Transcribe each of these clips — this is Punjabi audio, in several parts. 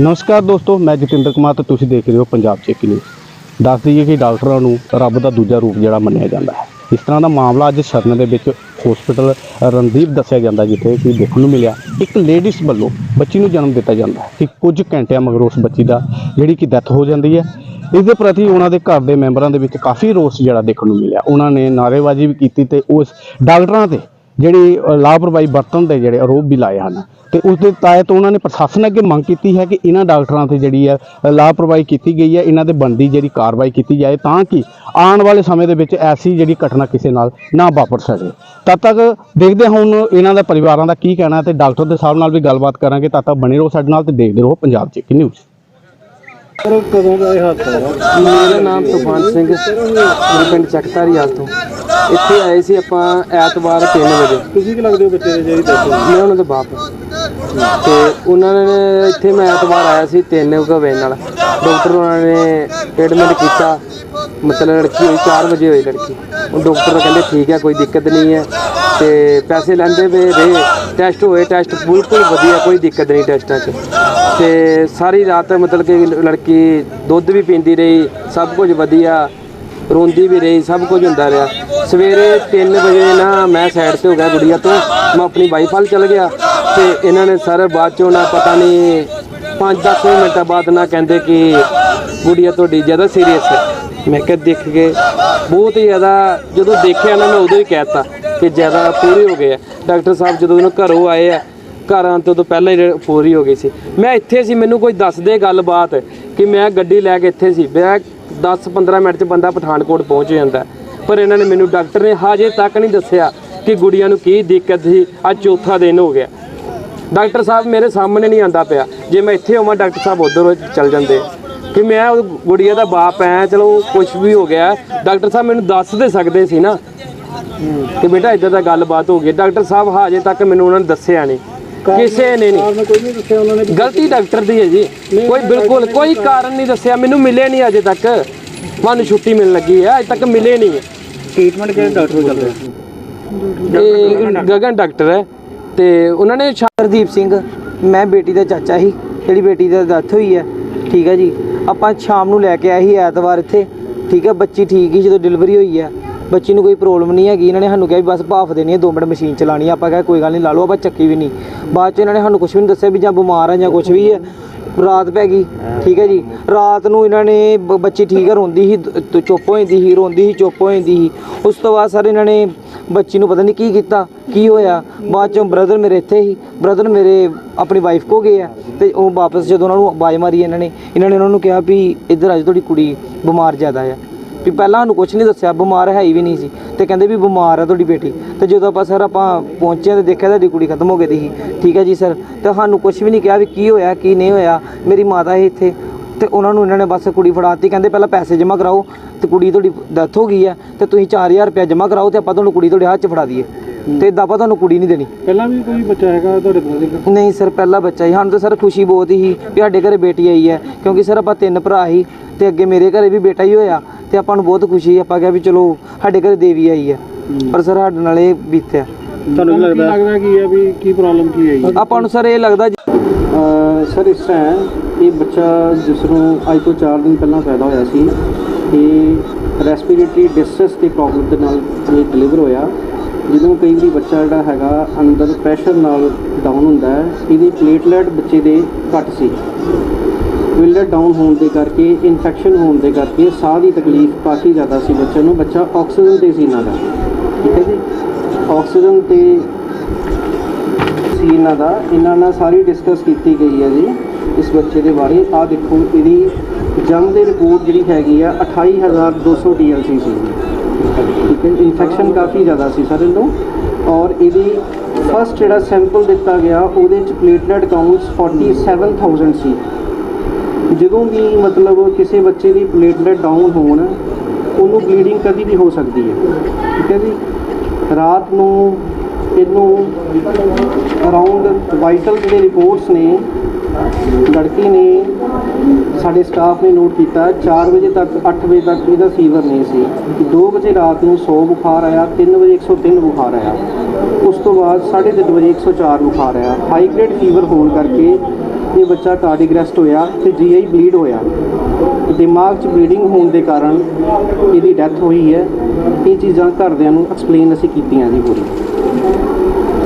ਨਮਸਕਾਰ ਦੋਸਤੋ, ਮੈਂ ਜਤਿੰਦਰ ਕੁਮਾਰ ਤੇ ਤੁਸੀਂ ਦੇਖ ਰਹੇ ਹੋ ਪੰਜਾਬ ਚੇਕੀ ਨਿਊਜ਼। ਦੱਸ ਦਈਏ ਕਿ ਡਾਕਟਰਾਂ ਨੂੰ ਰੱਬ ਦਾ ਦੂਜਾ ਰੂਪ ਜਿਹੜਾ ਮੰਨਿਆ ਜਾਂਦਾ ਹੈ। ਇਸ ਤਰ੍ਹਾਂ ਦਾ ਮਾਮਲਾ ਅੱਜ ਸਰਨ ਦੇ ਵਿੱਚ ਹਸਪੀਟਲ ਰਣਦੀਪ ਦੱਸਿਆ ਜਾਂਦਾ ਜਿੱਥੇ ਕਿ ਦੇਖਣ ਨੂੰ ਮਿਲਿਆ, ਇੱਕ ਲੇਡੀਜ਼ ਵੱਲੋਂ ਬੱਚੀ ਨੂੰ ਜਨਮ ਦਿੱਤਾ ਜਾਂਦਾ ਹੈ ਕਿ ਕੁਝ ਘੰਟਿਆਂ ਮਗਰੋਂ ਉਸ ਬੱਚੀ ਦਾ ਜਿਹੜੀ ਕਿ ਡੈਥ ਹੋ ਜਾਂਦੀ ਹੈ। ਇਸ ਦੇ ਪ੍ਰਤੀ ਉਹਨਾਂ ਦੇ ਘਰ ਦੇ ਮੈਂਬਰਾਂ ਦੇ ਵਿੱਚ ਕਾਫੀ ਰੋਸ ਜਿਹੜਾ ਦੇਖਣ ਨੂੰ ਮਿਲਿਆ। ਉਹਨਾਂ ਨੇ ਨਾਅਰੇਬਾਜ਼ੀ ਵੀ ਕੀਤੀ ਤੇ ਉਸ ਡਾਕਟਰਾਂ ਤੇ ਜਿਹੜੀ ਲਾਪਰਵਾਹੀ ਵਰਤਣ ਦੇ ਜਿਹੜੇ ਆਰੋਪ ਵੀ ਲਾਏ ਹਨ। ਤੇ ਉਸ ਦੇ ਤਹਿਤ ਉਹਨਾਂ ਨੇ ਪ੍ਰਸ਼ਾਸਨ ਅੱਗੇ ਮੰਗ ਕੀਤੀ ਹੈ ਕਿ ਇਹਨਾਂ ਡਾਕਟਰਾਂ ਤੇ ਜਿਹੜੀ ਹੈ ਲਾਪਰਵਾਹੀ ਕੀਤੀ ਗਈ ਹੈ ਇਹਨਾਂ ਦੇ ਬੰਦੀ ਜਿਹੜੀ ਕਾਰਵਾਈ ਕੀਤੀ ਜਾਏ ਤਾਂ ਕਿ ਆਉਣ ਵਾਲੇ ਸਮੇਂ ਦੇ ਵਿੱਚ ਐਸੀ ਜਿਹੜੀ ਘਟਨਾ ਕਿਸੇ ਨਾਲ ਨਾ ਵਾਪਰ ਸਕੇ। ਤਦ ਤੱਕ ਦੇਖਦੇ ਹਾਂ ਹੁਣ ਇਹਨਾਂ ਦੇ ਪਰਿਵਾਰਾਂ ਦਾ ਕੀ ਕਹਿਣਾ ਹੈ ਤੇ ਡਾਕਟਰ ਦੇ ਸਾਹਿਬ ਨਾਲ ਵੀ ਗੱਲਬਾਤ ਕਰਾਂਗੇ। ਤਦ ਤੱਕ ਬਣੇ ਰਹੋ ਸਾਡੇ ਨਾਲ ਤੇ ਦੇਖਦੇ ਰਹੋ ਪੰਜਾਬ ਚੈੱਕ ਨਿਊਜ਼ ਸਰ ਕਦੋਂ ਦਾ ਇਹ ਹਾਦਸਾ? ਹੈ ਮੇਰਾ ਨਾਮ ਤੂਫਾਨ ਸਿੰਘ ਪਿੰਡ ਚੱਕਤਾਰੀ ਹਾਲ ਤੋਂ। ਇੱਥੇ ਆਏ ਸੀ ਆਪਾਂ ਐਤਵਾਰ 3 ਵਜੇ। ਤੁਸੀਂ ਕੀ ਲੱਗਦੇ ਹੋ ਬੱਚੇ ਦੇ ਜਿਹੜੀ ਦੱਸੋ ਮੈਂ ਉਹਨਾਂ ਦਾ ਬਾਪ। ਹਾਂ। ਤੇ ਉਹਨਾਂ ਨੇ ਇੱਥੇ ਮੈਂ ਐਤਵਾਰ ਆਇਆ ਸੀ 3 ਵਜੇ ਨਾਲ। ਡਾਕਟਰ ਉਹਨਾਂ ਨੇ ਐਡਮਿਟ ਕੀਤਾ। ਮਤਲਬ ਲੜਕੀ ਹੋਈ 4 ਵਜੇ ਹੋਈ ਲੜਕੀ। ਉਹ ਡਾਕਟਰ ਕਹਿੰਦੇ ਠੀਕ ਹੈ ਕੋਈ ਦਿੱਕਤ ਨਹੀਂ ਹੈ। ਤੇ ਪੈਸੇ ਲੈਂਦੇ ਵੇ ਰਹੇ ਟੈਸਟ ਹੋਏ ਟੈਸਟ ਬਿਲਕੁਲ ਵਧੀਆ ਕੋਈ ਦਿੱਕਤ ਨਹੀਂ ਟੈਸਟਾਂ 'ਚ। ਤੇ ਸਾਰੀ ਰਾਤ ਮਤਲਬ ਕਿ ਲੜਕੀ ਦੁੱਧ ਵੀ ਪੀਂਦੀ ਰਹੀ ਸਭ ਕੁਝ ਵਧੀਆ। ਰੋਂਦੀ ਵੀ ਰਹੀ, ਸਭ ਕੁਝ ਹੁੰਦਾ ਰਿਹਾ। ਸਵੇਰੇ 3 ਵਜੇ ਨਾ ਮੈਂ ਸਾਈਡ ਤੇ ਹੋ ਗਿਆ ਗੁੜੀਆ ਤੋਂ। ਮੈਂ ਆਪਣੀ ਵਾਈਫ ਵੱਲ ਚਲ ਗਿਆ ਤੇ ਇਹਨਾਂ ਨੇ ਸਰ ਬਾਅਦ ਚੋਂ ਨਾ ਪਤਾ ਨਹੀਂ 5-10 ਮਿੰਟਾਂ ਬਾਅਦ ਨਾ ਕਹਿੰਦੇ ਕਿ ਗੁੜੀਆ ਤੁਹਾਡੀ ਜ਼ਿਆਦਾ ਸੀਰੀਅਸ ਹੈ। ਮੈਂ ਕਿਹਾ, ਦੇਖ ਕੇ ਬਹੁਤ ਹੀ ਜ਼ਿਆਦਾ ਜਦੋਂ ਦੇਖਿਆ ਨਾ ਮੈਂ ਉਦੋਂ ਹੀ ਕਹਿਤਾ ਕਿ ਜ਼ਿਆਦਾ ਪੂਰੀ ਹੋ ਗਏ ਆ। ਡਾਕਟਰ ਸਾਹਿਬ ਜਦੋਂ ਉਹਨਾਂ ਘਰੋਂ ਆਏ ਆ, ਘਰ ਆਉਣ ਤੋਂ ਪਹਿਲਾਂ ਹੀ ਪੂਰੀ ਹੋ ਗਈ ਸੀ। ਮੈਂ ਇੱਥੇ ਸੀ, ਮੈਨੂੰ ਕੋਈ ਦੱਸ ਦੇ ਗੱਲਬਾਤ। ਕਿ ਮੈਂ ਗੱਡੀ ਲੈ ਕੇ ਇੱਥੇ ਸੀ। ਮੈਂ 10-15 ਮਿੰਟ 'ਚ ਬੰਦਾ ਪਠਾਨਕੋਟ ਪਹੁੰਚ ਜਾਂਦਾ। ਪਰ ਇਹਨਾਂ ਨੇ ਮੈਨੂੰ ਡਾਕਟਰ ਨੇ ਹਾਜੇ ਤੱਕ ਨਹੀਂ ਦੱਸਿਆ ਕਿ ਗੁੜੀਆਂ ਨੂੰ ਕੀ ਦਿੱਕਤ ਸੀ। ਅੱਜ ਚੌਥਾ ਦਿਨ ਹੋ ਗਿਆ। ਡਾਕਟਰ ਸਾਹਿਬ ਮੇਰੇ ਸਾਹਮਣੇ ਨਹੀਂ ਆਂਦਾ ਪਿਆ। ਜੇ ਮੈਂ ਇੱਥੇ ਹੋਵਾਂ, ਡਾਕਟਰ ਸਾਹਿਬ ਉਧਰ ਚੱਲ ਜਾਂਦੇ। ਕਿ ਮੈਂ ਉਹ ਗੁੜੀਆ ਦਾ ਬਾਪ ਐ, ਚਲੋ ਕੁਝ ਵੀ ਹੋ ਗਿਆ। ਡਾਕਟਰ ਸਾਹਿਬ ਮੈਨੂੰ ਦੱਸ ਦੇ ਸਕਦੇ ਸੀ ਨਾ। ਕਿ ਬੇਟਾ ਇਦਾਂ ਦਾ ਗੱਲਬਾਤ ਹੋ ਗਈ। ਡਾਕਟਰ ਸਾਹਿਬ ਹਾਜੇ ਤੱਕ ਮੈਨੂੰ ਉਹਨਾਂ ਨੇ ਦੱਸਿਆ ਨਹੀਂ। ਕਿਸੇ ਨੇ ਨਹੀਂ। ਕਾਰਨ ਕੋਈ ਨਹੀਂ ਦੱਸਿਆ ਉਹਨਾਂ ਨੇ। ਗਲਤੀ ਡਾਕਟਰ ਦੀ ਹੈ ਜੀ। ਕੋਈ ਬਿਲਕੁਲ ਕੋਈ ਕਾਰਨ ਨਹੀਂ ਦੱਸਿਆ। ਮੈਨੂੰ ਮਿਲੇ ਨਹੀਂ ਅਜੇ ਤੱਕ। ਮੈਨੂੰ ਛੁੱਟੀ ਮਿਲਣ ਲੱਗੀ ਹੈ। ਅਜੇ ਤੱਕ ਮਿਲੇ ਨਹੀਂ ਹੈ। ਟ੍ਰੀਟਮੈਂਟ ਕਿਹੜੇ ਡਾਕਟਰ ਕੋਲ ਚੱਲ ਰਿਹਾ? ਇਹ ਗਗਨ ਡਾਕਟਰ ਹੈ। ਤੇ ਉਹਨਾਂ ਨੇ ਸ਼ਾ- ਹਰਦੀਪ ਸਿੰਘ ਮੈਂ ਬੇਟੀ ਦਾ ਚਾਚਾ ਸੀ। ਜਿਹੜੀ ਬੇਟੀ ਦਾ ਡੈਥ ਹੋਈ ਹੈ। ਠੀਕ ਹੈ ਜੀ। ਆਪਾਂ ਸ਼ਾਮ ਨੂੰ ਲੈ ਕੇ ਆਏ ਸੀ ਐਤਵਾਰ ਇੱਥੇ। ਠੀਕ ਹੈ ਬੱਚੀ ਠੀਕ ਹੀ ਜਦੋਂ ਡਿਲੀਵਰੀ ਹੋਈ ਹੈ। ਬੱਚੀ ਨੂੰ ਕੋਈ ਪ੍ਰੋਬਲਮ ਨਹੀਂ ਹੈਗੀ, ਇਹਨਾਂ ਨੇ ਸਾਨੂੰ ਕਿਹਾ ਵੀ ਬਸ ਭਾਫ ਦੇਣੀ ਹੈ 2 ਮਿੰਟ ਮਸ਼ੀਨ ਚਲਾਣੀ ਹੈ, ਆਪਾਂ ਕਿਹਾ ਕੋਈ ਗੱਲ ਨਹੀਂ, ਲਾ ਲਓ, ਆਪਾਂ ਚੱਕੀ ਵੀ ਨਹੀਂ। ਬਾਅਦ ਚ ਇਹਨਾਂ ਨੇ ਸਾਨੂੰ ਕੁਝ ਵੀ ਨਹੀਂ ਦੱਸਿਆ ਵੀ ਜਾਂ ਬਿਮਾਰ ਆ ਜਾਂ ਕੁਝ ਵੀ ਹੈ, ਰਾਤ ਪੈ ਗਈ, ਠੀਕ ਹੈ ਜੀ। ਰਾਤ ਨੂੰ ਇਹਨਾਂ ਨੇ ਬ- ਬੱਚੀ ਠੀਕ ਹੈ ਰੋਂਦੀ ਸੀ ਚੁੱਪ ਹੋ ਜਾਂਦੀ ਸੀ, ਰੋਂਦੀ ਸੀ, ਚੁੱਪ ਹੋ ਜਾਂਦੀ ਸੀ। ਉਸ ਤੋਂ ਬਾਅਦ ਸਰ ਇਹਨਾਂ ਨੇ ਬੱਚੀ ਨੂੰ ਪਤਾ ਨਹੀਂ ਕੀ ਕੀਤਾ, ਕੀ ਹੋਇਆ, ਬਾਅਦ ਚੋਂ ਬ੍ਰਦਰ ਮੇਰੇ ਇੱਥੇ ਸੀ ਬ੍ਰਦਰ ਮੇਰੇ ਆਪਣੀ ਵਾਈਫ ਕੋ ਗਏ ਆ, ਤੇ ਉਹ ਵਾਪਸ ਜਦੋਂ ਉਹਨਾਂ ਨੂੰ ਆਵਾਜ਼ ਮਾਰੀ ਇਹਨਾਂ ਨੇ ਇਹਨਾਂ ਨੇ ਉਹਨਾਂ ਨੂੰ ਕਿਹਾ ਵੀ ਇੱਧਰ ਅੱਜ ਤੁਹਾਡੀ ਕੁੜੀ ਬਿਮਾਰ ਜ਼ਿਆਦਾ ਆ। ਵੀ ਪਹਿਲਾਂ ਸਾਨੂੰ ਕੁਝ ਨਹੀਂ ਦੱਸਿਆ ਬਿਮਾਰ ਹੈ ਹੀ ਵੀ ਨਹੀਂ ਸੀ। ਤੇ ਕਹਿੰਦੇ ਵੀ ਬਿਮਾਰ ਹੈ ਤੁਹਾਡੀ ਬੇਟੀ। ਤੇ ਜਦੋਂ ਆਪਾਂ ਸਰ ਆਪਾਂ ਪਹੁੰਚੇ ਤੇ ਦੇਖਿਆ ਤੁਹਾਡੀ ਕੁੜੀ ਖਤਮ ਹੋ ਗਈ ਦੀ ਸੀ। ਠੀਕ ਹੈ ਜੀ ਸਰ। ਤੇ ਸਾਨੂੰ ਕੁਝ ਵੀ ਨਹੀਂ ਕਿਹਾ ਵੀ ਕੀ ਹੋਇਆ ਕੀ ਨਹੀਂ ਹੋਇਆ। ਮੇਰੀ ਮਾਤਾ ਹੈ ਇੱਥੇ। ਤੇ ਉਹਨਾਂ ਨੂੰ ਇਹਨਾਂ ਨੇ ਬਸ ਕੁੜੀ ਫੜਾਤੀ। ਕਹਿੰਦੇ ਪਹਿਲਾਂ ਪੈਸੇ ਜਮ੍ਹਾਂ ਕਰਾਓ ਤੇ ਕੁੜੀ ਤੁਹਾਡੀ ਡੈਥ ਹੋ ਗਈ ਹੈ। ਤੇ ਤੁਸੀਂ 4000 ਰੁਪਏ ਜਮ੍ਹਾਂ ਕਰਾਓ ਤੇ ਆਪਾਂ ਤੁਹਾਨੂੰ ਕੁੜੀ ਤੁਹਾਡੇ ਹੱਥ 'ਚ ਫੜਾ ਦਈਏ। ਤੇ ਇਦਾਂ ਆਪਾਂ ਤੁਹਾਨੂੰ ਕੁੜੀ ਨਹੀਂ ਦੇਣੀ। ਪਹਿਲਾਂ ਵੀ ਕੋਈ ਬੱਚਾ ਹੈਗਾ ਤੁਹਾਡੇ ਬ੍ਰਦਰ ਨਹੀਂ ਸਰ ਪਹਿਲਾ ਬੱਚਾ ਹੀ ਸਾਨੂੰ ਤਾਂ ਸਰ ਖੁਸ਼ੀ ਬਹੁਤ ਹੀ ਵੀ ਸਾਡੇ ਘਰੇ ਬੇਟੀ ਆਈ ਹੈ। ਕਿਉਂਕਿ ਸਰ ਆਪਾਂ ਤਿੰਨ ਭਰਾ ਹੀ ਤੇ ਅੱਗੇ ਮੇਰੇ ਘਰੇ ਵੀ ਬੇਟਾ ਹੀ ਹੋਇਆ। ਤੇ ਆਪਾਂ ਨੂੰ ਬਹੁਤ ਖੁਸ਼ੀ ਆਪਾਂ ਕਿਹਾ ਵੀ ਚਲੋ ਸਾਡੇ ਘਰੇ ਦੇਵੀ ਆਈ ਹੈ ਪਰ ਸਰ ਸਾਡੇ ਨਾਲ ਇਹ ਬੀਤਿਆ। ਤੁਹਾਨੂੰ ਕੀ ਲੱਗਦਾ? ਲੱਗਦਾ ਕੀ ਹੈ ਵੀ ਕੀ ਪ੍ਰੋਬਲਮ ਕੀ ਹੈ ਆਪਾਂ ਨੂੰ ਸਰ ਇਹ ਲੱਗਦਾ ਜੀ- ਸਰ ਇਸ ਤਰ੍ਹਾਂ ਹੈ, ਇਹ ਬੱਚਾ ਜਿਸ ਨੂੰ ਅੱਜ ਤੋਂ 4 ਦਿਨ ਪਹਿਲਾਂ ਪੈਦਾ ਹੋਇਆ ਸੀ ਇਹ ਰੈਸਪੀਰੇਟਰੀ ਡਿਸਟ੍ਰੈਸ ਦੀ ਪ੍ਰੋਬਲਮ ਦੇ ਨਾਲ ਇਹ ਡਿਲੀਵਰ ਹੋਇਆ। ਜਦੋਂ ਕਈ ਵਾਰੀ ਬੱਚਾ ਜਿਹੜਾ ਹੈਗਾ ਅੰਦਰ ਪ੍ਰੈਸ਼ਰ ਨਾਲ ਡਾਊਨ ਹੁੰਦਾ ਹੈ ਇਹਦੀ ਪਲੇਟਲੈਟ ਬੱਚੇ ਦੇ ਘੱਟ ਸੀ। ਵਿਲਰ ਡਾਊਨ ਹੋਣ ਦੇ ਕਰਕੇ ਇਨਫੈਕਸ਼ਨ ਹੋਣ ਦੇ ਕਰਕੇ ਸਾਹ ਦੀ ਤਕਲੀਫ ਕਾਫੀ ਜ਼ਿਆਦਾ ਸੀ ਬੱਚੇ ਨੂੰ। ਬੱਚਾ ਆਕਸੀਜਨ ਤੇ ਸੀ ਇਹਨਾਂ ਦਾ। ਠੀਕ ਹੈ ਜੀ? ਆਕਸੀਜਨ ਤੇ ਸੀ ਇਹਨਾਂ ਦਾ। ਇਹਨਾਂ ਨਾਲ ਸਾਰੀ ਡਿਸਕਸ ਕੀਤੀ ਗਈ ਹੈ ਜੀ ਇਸ ਬੱਚੇ ਦੇ ਬਾਰੇ। ਆ ਦੇਖੋ, ਇਹਦੀ ਜੰਗ ਦੀ ਰਿਪੋਰਟ ਜਿਹੜੀ ਹੈਗੀ ਆ 28200 ਡੀਐਲਸੀ ਸੀ। ਠੀਕ ਹੈ ਇਨਫੈਕਸ਼ਨ ਕਾਫੀ ਜ਼ਿਆਦਾ ਸੀ ਸਰ ਇਹਨੂੰ। ਔਰ ਇਹਦੀ ਫਸਟ ਜਿਹੜਾ ਸੈਂਪਲ ਦਿੱਤਾ ਗਿਆ, ਉਹਦੇ ਚ ਪਲੇਟਲੈਟ ਕਾਊਂਟਸ 47000 ਸੀ। ਜਦੋਂ ਵੀ ਮਤਲਬ ਕਿਸੇ ਬੱਚੇ ਦੀ ਪਲੇਟਲੈਟ ਡਾਊਨ ਹੋਣ, ਉਹਨੂੰ ਬਲੀਡਿੰਗ ਕਦੀ ਵੀ ਹੋ ਸਕਦੀ ਹੈ। ਠੀਕ ਹੈ ਜੀ? ਰਾਤ ਨੂੰ ਇਹਨੂੰ ਅਰਾਊਂਡ ਵਾਈਟਲ ਜਿਹੜੇ ਰਿਪੋਰਟਸ ਨੇ, ਲੜਕੀ ਨੇ, ਸਾਡੇ ਸਟਾਫ ਨੇ ਨੋਟ ਕੀਤਾ 4 ਵਜੇ ਤੱਕ 8 ਵਜੇ ਤੱਕ ਇਹਦਾ ਫੀਵਰ ਨਹੀਂ ਸੀ। 2 ਵਜੇ ਰਾਤ ਨੂੰ 100 ਬੁਖਾਰ ਆਇਆ 3 ਵਜੇ 103 ਬੁਖਾਰ ਆਇਆ। ਉਸ ਤੋਂ ਬਾਅਦ 3:30 ਵਜੇ 104 ਬੁਖਾਰ ਆਇਆ। ਹਾਈ ਗ੍ਰੇਡ ਫੀਵਰ ਹੋਣ ਕਰਕੇ ਇਹ ਬੱਚਾ ਕਾਰਡਿਕ ਅਰੈਸਟ ਹੋਇਆ ਤੇ ਜੀਆਈ ਬਲੀਡ ਹੋਇਆ। ਦਿਮਾਗ 'ਚ ਬਲੀਡਿੰਗ ਹੋਣ ਦੇ ਕਾਰਨ ਇਹਦੀ ਡੈਥ ਹੋਈ ਹੈ। ਇਹ ਚੀਜ਼ਾਂ ਘਰਦਿਆਂ ਨੂੰ ਐਕਸਪਲੇਨ ਅਸੀਂ ਕੀਤੀਆਂ ਜੀ ਪੂਰੀ।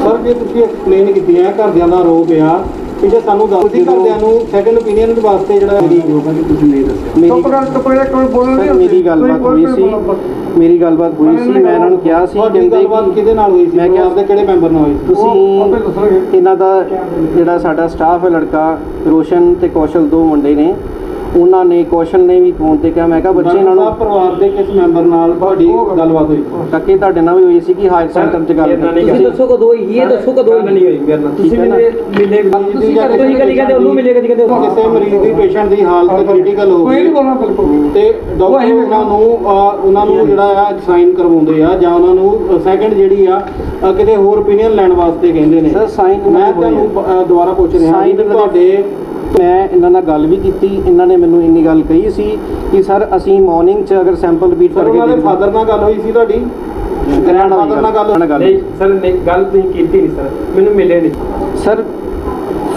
ਸਰ ਜੇ ਤੁਸੀਂ ਐਕਸਪਲੇਨ ਕੀਤੀਆਂ, ਘਰਦਿਆਂ ਦਾ ਆਰੋਪ ਆ ਕਿ ਜੇ ਸਾਨੂੰ ਦੱਸ ਸੀ ਘਰਦਿਆਂ ਨੂੰ ਸੈਕੰਡ ਓਪੀਨੀਅਨ ਦੇ ਵਾਸਤੇ ਜਿਹੜਾ ਮੇਰੀ ਯੋਗਾ ਕਿ ਤੁਸੀਂ ਨਹੀਂ ਦੱਸਿਆ ਮੇਰੀ ਸਰ, ਮੇਰੀ ਗੱਲਬਾਤ ਹੋਈ ਸੀ। ਮੇਰੀ ਗੱਲਬਾਤ ਹੋਈ ਸੀ ਮੈਂ ਇਹਨਾਂ ਨੂੰ ਕਿਹਾ ਸੀ ਕਹਿੰਦੇ ਗੱਲਬਾਤ ਕਿਹਦੇ ਨਾਲ ਹੋਈ ਸੀ? ਮੈਂ ਕਿਹਾ- ਪਰਿਵਾਰ ਦੇ ਕਿਹੜੇ ਮੈਂਬਰ ਨਾਲ ਹੋਈ ਤੁਸੀਂ ਇਹਨਾਂ ਦਾ ਜਿਹੜਾ ਸਾਡਾ ਸਟਾਫ ਹੈ ਲੜਕਾ ਰੋਸ਼ਨ ਤੇ ਕੌਸ਼ਲ ਦੋ ਮੁੰਡੇ ਨੇ। ਉਹਨਾਂ ਨੇ ਕੌਸ਼ਲ ਨੇ ਵੀ ਫੋਨ ਤੇ ਕਿਹਾ ਮੈਂ ਕਿਹਾ ਬੱਚੇ ਇਹਨਾਂ ਨੂੰ ਪਰਿਵਾਰ ਦੇ ਕਿਸ ਮੈਂਬਰ ਨਾਲ ਤੁਹਾਡੀ ਗੱਲਬਾਤ ਹੋਈ? ਟੱਕੇ ਤੁਹਾਡੇ ਨਾਲ ਵੀ ਹੋਈ ਸੀ ਕਿ ਹਾਇਰ ਸੈਂਟਰ 'ਚ ਗੱਲ ਤੁਸੀਂ ਦੱਸੋ ਕਦੋਂ ਹੋਈ? ਇਹ ਦੱਸੋ ਕਦੋਂ ਹੋਈ? ਨਹੀਂ ਹੋਈ ਮੇਰੇ ਨਾਲ। ਤੁਸੀਂ ਮਿਲੇ ਮਿਲੇ ਤੁਸੀਂ ਕਦੀ ਕਦੀ ਕਹਿੰਦੇ ਉਹਨੂੰ ਮਿਲੇ ਕਦੀ ਕਹਿੰਦੇ ਉਹਨੂੰ ਕਿਸੇ ਮਰੀਜ਼ ਦੀ ਪੇਸ਼ੈਂਟ ਦੀ ਹਾਲਤ ਕ੍ਰਿਟੀਕਲ ਹੋ ਗਈ। ਤੇ ਡਾਕਟਰ ਉਹਨਾਂ ਨੂੰ ਉਹਨਾਂ ਨੂੰ ਜਿਹੜਾ ਆ ਸਾਈਨ ਕਰਵਾਉਂਦੇ ਆ ਜਾਂ ਉਹਨਾਂ ਨੂੰ ਸੈਕੰਡ ਜਿਹੜੀ ਆ ਕਿਤੇ ਹੋਰ ਓਪੀਨੀਅਨ ਲੈਣ ਵਾਸਤੇ ਕਹਿੰਦੇ ਨੇ। ਸਰ ਸਾਈਨ ਮੈਂ ਤੁਹਾਨੂੰ ਦੁਬਾਰਾ ਪੁੱਛ ਰਿਹਾ ਤੁਹਾਡੇ ਮੈਂ ਇਹਨਾਂ ਨਾਲ ਗੱਲ ਵੀ ਕੀਤੀ ਇਹਨਾਂ ਨੇ ਮੈਨੂੰ ਇੰਨੀ ਗੱਲ ਕਹੀ ਸੀ ਕਿ ਸਰ ਅਸੀਂ ਮਾਰਨਿੰਗ 'ਚ ਅਗਰ ਸੈਂਪਲ ਰਿਪੀਟ ਕਰਕੇ ਦੇ ਫਾਦਰ ਨਾਲ ਗੱਲ ਹੋਈ ਸੀ ਤੁਹਾਡੀ? ਗੱਲ। ਨਾਲ ਗੱਲ ਨਹੀਂ ਸਰ ਨਹੀਂ ਗੱਲ ਤੁਸੀਂ ਕੀਤੀ ਨਹੀਂ ਸਰ। ਮੈਨੂੰ ਮਿਲੇ ਨਹੀਂ। ਸਰ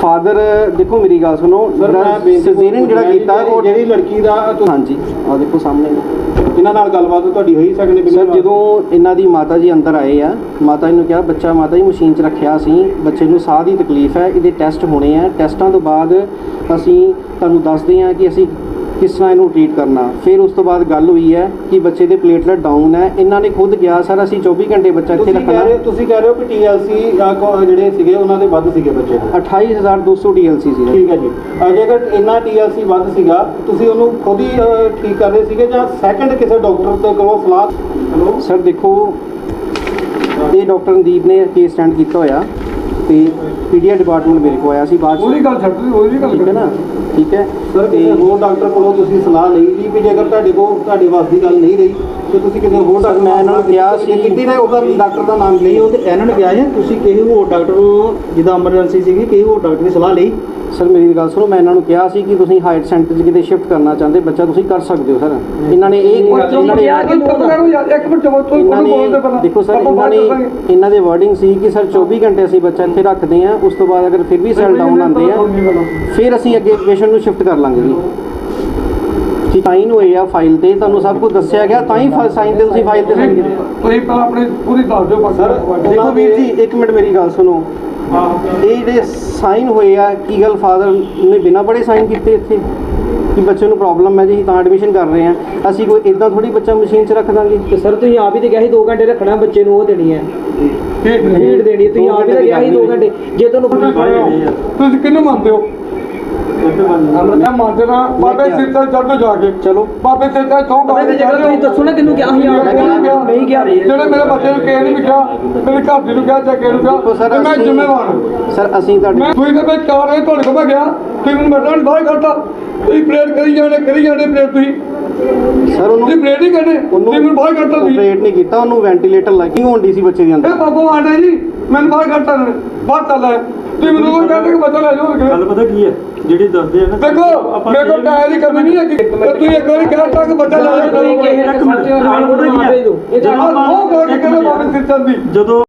ਫਾਦਰ ਦੇਖੋ ਮੇਰੀ ਗੱਲ ਸੁਣੋ ਸਿਜ਼ੇਰੀਅਨ ਜਿਹੜਾ ਕੀਤਾ ਉਹ ਜਿਹੜੀ ਲੜਕੀ ਦਾ ਹਾਂਜੀ ਆ ਦੇਖੋ ਸਾਹਮਣੇ। ਇਹਨਾਂ ਨਾਲ ਗੱਲਬਾਤ ਤੁਹਾਡੀ ਹੋਈ ਸੈਕੰਡ ਸਰ ਜਦੋਂ ਇਹਨਾਂ ਦੀ ਮਾਤਾ ਜੀ ਅੰਦਰ ਆਏ ਆ ਮਾਤਾ ਜੀ ਨੂੰ ਕਿਹਾ ਬੱਚਾ ਮਾਤਾ ਜੀ ਮਸ਼ੀਨ 'ਚ ਰੱਖਿਆ ਸੀ ਬੱਚੇ ਨੂੰ ਸਾਹ ਦੀ ਤਕਲੀਫ ਹੈ ਇਹਦੇ ਟੈਸਟ ਹੋਣੇ ਆ। ਟੈਸਟਾਂ ਤੋਂ ਬਾਅਦ ਅਸੀਂ ਤੁਹਾਨੂੰ ਦੱਸਦੇ ਹਾਂ ਕਿ ਅਸੀਂ ਕਿਸ ਤਰ੍ਹਾਂ ਇਹਨੂੰ ਟ੍ਰੀਟ ਕਰਨਾ। ਫਿਰ ਉਸ ਤੋਂ ਬਾਅਦ ਗੱਲ ਹੋਈ ਹੈ ਕਿ ਬੱਚੇ ਦੇ ਪਲੇਟਲੇਟ ਡਾਊਨ ਹੈ। ਇਹਨਾਂ ਨੇ ਖੁਦ ਕਿਹਾ ਸਰ ਅਸੀਂ 24 ਘੰਟੇ ਬੱਚਾ ਇੱਥੇ ਤੁਸੀਂ ਕਹਿ ਰੱਖਣਾ। ਰਹੇ ਤੁਸੀਂ ਕਹਿ ਰਹੇ ਹੋ ਕਿ ਟੀਐਲਸੀ ਜਿਹੜੇ ਸੀਗੇ ਉਹਨਾਂ ਦੇ ਵੱਧ ਸੀਗੇ ਬੱਚੇ ਦੇ। 28200 TLC ਸੀ ਠੀਕ ਹੈ ਜੀ। ਅਹ ਜੇਕਰ ਇੰਨਾ ਟੀਐਲਸੀ ਵੱਧ ਸੀਗਾ ਤੁਸੀਂ ਉਹਨੂੰ ਖੁਦ ਹੀ ਅਹ, ਠੀਕ ਕਰ ਰਹੇ ਸੀਗੇ ਜਾਂ ਸੈਕੰਡ ਕਿਸੇ ਡਾਕਟਰ ਤੋਂ ਕੋਲੋਂ ਸਲਾਹ? ਹੈਲੋ ਸਰ ਦੇਖੋ ਇਹ ਡਾਕਟਰ ਰਣਦੀਪ ਨੇ ਕੇਸ ਸਟੈਂਡ ਕੀਤਾ ਹੋਇਆ ਤੇ ਪੀਡੀਆ ਡਿਪਾਰਟਮੈਂਟ ਮੇਰੇ ਕੋਲ ਆਇਆ ਸੀ। ਬਾਅਦ ਉਹਦੀ ਗੱਲ ਛੱਡ ਉਹਦੀ ਗੱਲ ਠੀਕ ਹੈ ਨਾ? ਠੀਕ ਹੈ। ਸਰ ਕਿਸੇ ਹੋਰ ਡਾਕਟਰ ਕੋਲੋਂ ਤੁਸੀਂ ਸਲਾਹ ਲਈ ਜੀ ਵੀ ਜੇਕਰ ਤੁਹਾਡੇ ਕੋਲ ਤੁਹਾਡੇ ਵਾਸ ਦੀ ਗੱਲ ਨਹੀਂ ਰਹੀ ਤੇ ਤੁਸੀਂ ਕਿਸੇ ਹੋਰ ਡਾਕਟਰ ਮੈਂ ਇਹਨਾਂ ਨੂੰ ਕਿਹਾ ਸੀ- ਕਿਤੇ ਨੇ ਉਹਦਾ ਡਾਕਟਰ ਦਾ ਨਾਮ ਲਈ ਉਹ ਤੇ ਇਹਨਾਂ ਨੇ ਕਿਹਾ ਹੈ ਤੁਸੀਂ ਕਿਸੇ ਹੋਰ ਡਾਕਟਰ ਨੂੰ ਜਿੱਦਾਂ ਐਮਰਜੈਂਸੀ ਸੀਗੀ ਕਿਸੇ ਹੋਰ ਡਾਕਟਰ ਦੀ ਸਲਾਹ ਲਈ। ਸਰ ਮੇਰੀ ਗੱਲ ਸੁਣੋ ਮੈਂ ਇਹਨਾਂ ਨੂੰ ਕਿਹਾ ਸੀ ਕਿ ਤੁਸੀਂ ਹਾਇਰ ਸੈਂਟਰ 'ਚ ਕਿਤੇ ਸ਼ਿਫਟ ਕਰਨਾ ਚਾਹੁੰਦੇ ਬੱਚਾ ਤੁਸੀਂ ਕਰ ਸਕਦੇ ਹੋ ਸਰ। ਇਹਨਾਂ ਨੇ ਇਹ ਇਹਨਾਂ ਨੇ ਇਹਨਾਂ ਨੇ ਦੇਖੋ ਸਰ ਇਹਨਾਂ ਨੇ ਇਹਨਾਂ ਦੇ ਵਰਡਿੰਗ ਸੀ ਕਿ ਸਰ 24 ਘੰਟੇ ਅਸੀਂ ਬੱਚਾ ਇੱਥੇ ਰੱਖਦੇ ਹਾਂ ਉਸ ਤੋਂ ਬਾਅਦ ਅਗਰ ਫਿਰ ਵੀ ਸੈਲ ਡਾਊਨ ਆਉਂਦੇ ਆ ਫਿਰ ਅਸੀਂ ਅੱਗੇ ਪੇਸ਼ੈਂਟ ਨੂੰ ਸ਼ਿਫਟ ਕਰ ਲਾਂਗੇ ਜੀ ਠੀਕ ਸਾਈਨ ਹੋਏ ਆ ਫਾਈਲ ਤੇ ਤੁਹਾਨੂੰ ਸਭ ਕੁਝ ਦੱਸਿਆ ਗਿਆ ਤਾਂ ਹੀ ਸਾਈਨ ਤੇ ਤੁਸੀਂ ਫਾਈਲ ਤੇ ਸਾਈਨ ਕੀਤੇ। ਤੁਸੀਂ ਪਹਿਲਾਂ ਆਪਣੀ ਪੂਰੀ ਦੱਸ ਦਿਓ ਸਰ ਦੇਖੋ ਵੀਰ ਜੀ ਇੱਕ ਮਿੰਟ ਮੇਰੀ ਗੱਲ ਸੁਣੋ। ਇਹ ਜਿਹੜੇ ਸਾਈਨ ਹੋਏ ਆ ਕੀ ਗੱਲ ਫਾਦਰ ਨੇ ਬਿਨਾਂ ਪੜ੍ਹੇ ਸਾਈਨ ਕੀਤੇ ਇੱਥੇ? ਕਿ ਬੱਚੇ ਨੂੰ ਪ੍ਰੋਬਲਮ ਹੈ ਜੀ ਤਾਂ ਐਡਮਿਸ਼ਨ ਕਰ ਰਹੇ ਆ ਅਸੀਂ ਕੋਈ ਇਦਾਂ ਥੋੜੀ ਬੱਚਾ ਮਸ਼ੀਨ 'ਚ ਰੱਖ ਦਾਂਗੇ? ਤੇ ਸਰ ਤੁਸੀਂ ਆਪ ਹੀ ਤੇ ਕਿਹਾ ਸੀ 2 ਘੰਟੇ ਰੱਖਣਾ ਬੱਚੇ ਨੂੰ ਉਹ ਦੇਣੀ ਹੈ। ਫੀਡ ਦੇਣੀ ਹੈ। ਤੁਸੀਂ ਆਪ ਹੀ ਤਾਂ ਕਿਹਾ ਸੀ 2 ਘੰਟੇ। ਜੇ ਤੁਹਾਨੂੰ ਤੁਸੀਂ ਕਿਹਨੂੰ ਮੰਨਦੇ ਹੋ? ਮੈਂ ਮੰਨਦੇ ਨਾ ਬਾਬੇ ਸਿਰ ਤੇ ਚੜ੍ਹ ਜਾ ਕੇ। ਚਲੋ। ਬਾਬੇ ਸਿਰ ਤੇ ਤੋਂ ਬਾਬੇ ਦੀ ਜਗ੍ਹਾ ਤੁਸੀਂ ਦੱਸੋ ਨਾ ਕਿਹਨੂੰ ਕਿਹਾ ਸੀ ਆਪ ਨਹੀਂ ਕਿਹਾ। ਜਿਹੜੇ ਮੇਰੇ ਬੱਚੇ ਨੂੰ ਕਿਸੇ ਨੇ ਵੀ ਕਿਹਾ ਮੇਰੇ ਘਰ ਦੀ ਨੂੰ ਕਿਹਾ ਜਾਂ ਮੈਂ ਅਸੀਂ- ਜ਼ਿੰਮੇਵਾਰ ਹਾਂ। ਸਰ ਅਸੀਂ ਤੁਹਾਡੇ ਮੈਂ ਤੁਸੀਂ ਤਾਂ ਮੈਂ ਚਾਰ ਵਜੇ ਤੁਹਾਡੇ ਕੋਲ ਮੈਂ ਗਿਆ ਤੁਸੀਂ ਮੈਨੂੰ ਮੈਡਮ ਨੂੰ ਬਾਹਰ ਕੱਢਤਾ। ਤੁਸੀਂ ਪਲੇਟ ਕਰੀ ਜਾਣੇ ਕਰੀ ਜਾਣੇ ਪਲੇਟ ਤੁਸੀਂ। ਸਰ ਉਹਨੂੰ ਤੁਸੀਂ ਪਲੇਟ ਹੀ ਕੱਢੇ ਤੁਸੀਂ ਮੈਨੂੰ ਬਾਹਰ ਕੱਢਤਾ ਤੁਸੀਂ। ਆਪਰੇਟ ਨਹੀਂ ਕੀਤਾ ਉਹਨੂੰ ਵੈਂਟੀਲੇਟਰ ਲੱਗੀ ਹੋਣ ਸੀ ਬੱਚੇ ਦੇ ਅੰਦਰ। ਇਹ ਬਾਬੂ ਆਂਡੇ ਜੀ ਮੈਨੂੰ ਬਾਹਰ ਕੱਢਤਾ ਇਹਨਾਂ ਨੇ ਬਾਹਰ ਚੱਲ ਆਇਆ। ਤੁਸੀਂ ਮੈਨੂੰ ਕਹਿੰਦੇ ਕਿ ਬੱਚਾ ਲੈ ਜਾਓ ਗੱਲ ਪਤਾ ਕੀ ਹੈ? ਜਿਹੜੀ ਦੱਸਦੇ ਆ ਨਾ ਦੇਖੋ ਮੇਰੇ ਕੋਲ ਟਾਇਰ ਦੀ ਕਮੀ ਨਹੀਂ ਹੈ ਕਿ ਤੁਸੀਂ ਇੱਕ ਵਾਰੀ ਕਹਿ ਕਿ ਬੱਚਾ ਲੈ ਜਾਓ। ਤੁਸੀਂ ਕਿਸੇ ਖਰਚੇ ਨਾਲ ਮਾਰ ਭੇਜ ਦਿਓ ਇਹ ਤਾਂ ਉਹ ਕੋਲ ਕਿਹਨੇ ਬਾਬੇ ਸਿਰ ਚੰਦੀ ਜਦੋਂ